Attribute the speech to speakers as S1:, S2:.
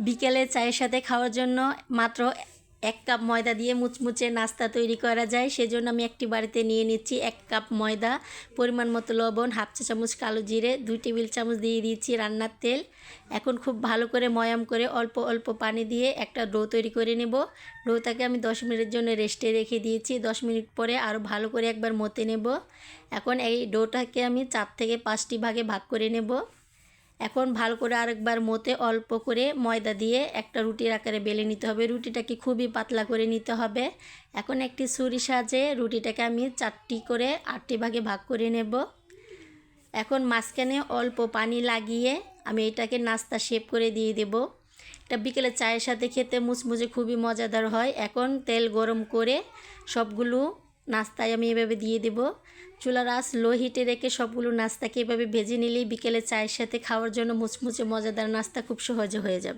S1: বিকেলে চায়ের সাথে খাওয়ার জন্য মাত্র এক কাপ ময়দা দিয়ে মুচমুচে নাস্তা তৈরি করা যায়। সেজন্য আমি একটি বাড়িতে নিয়ে নিচ্ছি এক কাপ ময়দা, পরিমাণ মতো লবণ, হাফ চা চামচ কালো জিরে, দুই টেবিল চামচ দিয়ে দিয়েছি রান্নার তেল। এখন খুব ভালো করে ময়াম করে অল্প অল্প পানি দিয়ে একটা ডো তৈরি করে নেব। ডোটাকে আমি দশ মিনিটের জন্য রেস্টে রেখে দিয়েছি। দশ মিনিট পরে আরও ভালো করে একবার মতে নেব। এখন এই ডোটাকে আমি চার থেকে পাঁচটি ভাগে ভাগ করে নেব। এখন ভালো করে আরেকবার মতে অল্প করে ময়দা দিয়ে একটা রুটির আকারে বেলে নিতে হবে। রুটিটাকে খুবই পাতলা করে নিতে হবে। এখন একটি ছুরি সাজে রুটিটাকে আমি চারটি করে আটটি ভাগে ভাগ করে নেব। এখন মাঝখানে অল্প পানি লাগিয়ে আমি এটাকে নাস্তা শেপ করে দিয়ে দেব। এটা বিকেলে চায়ের সাথে খেতে মুচমুচে খুবই মজাদার হয়। এখন তেল গরম করে সবগুলো নাস্তায় আমি এভাবে দিয়ে দেব। চুলা রাস লো হিটে রেখে সবগুলো নাস্তাকে এভাবে ভেজে নিলেই বিকেলে চায়ের সাথে খাওয়ার জন্য মুচমুচে মজাদার নাস্তা খুব সহজে হয়ে যাবে।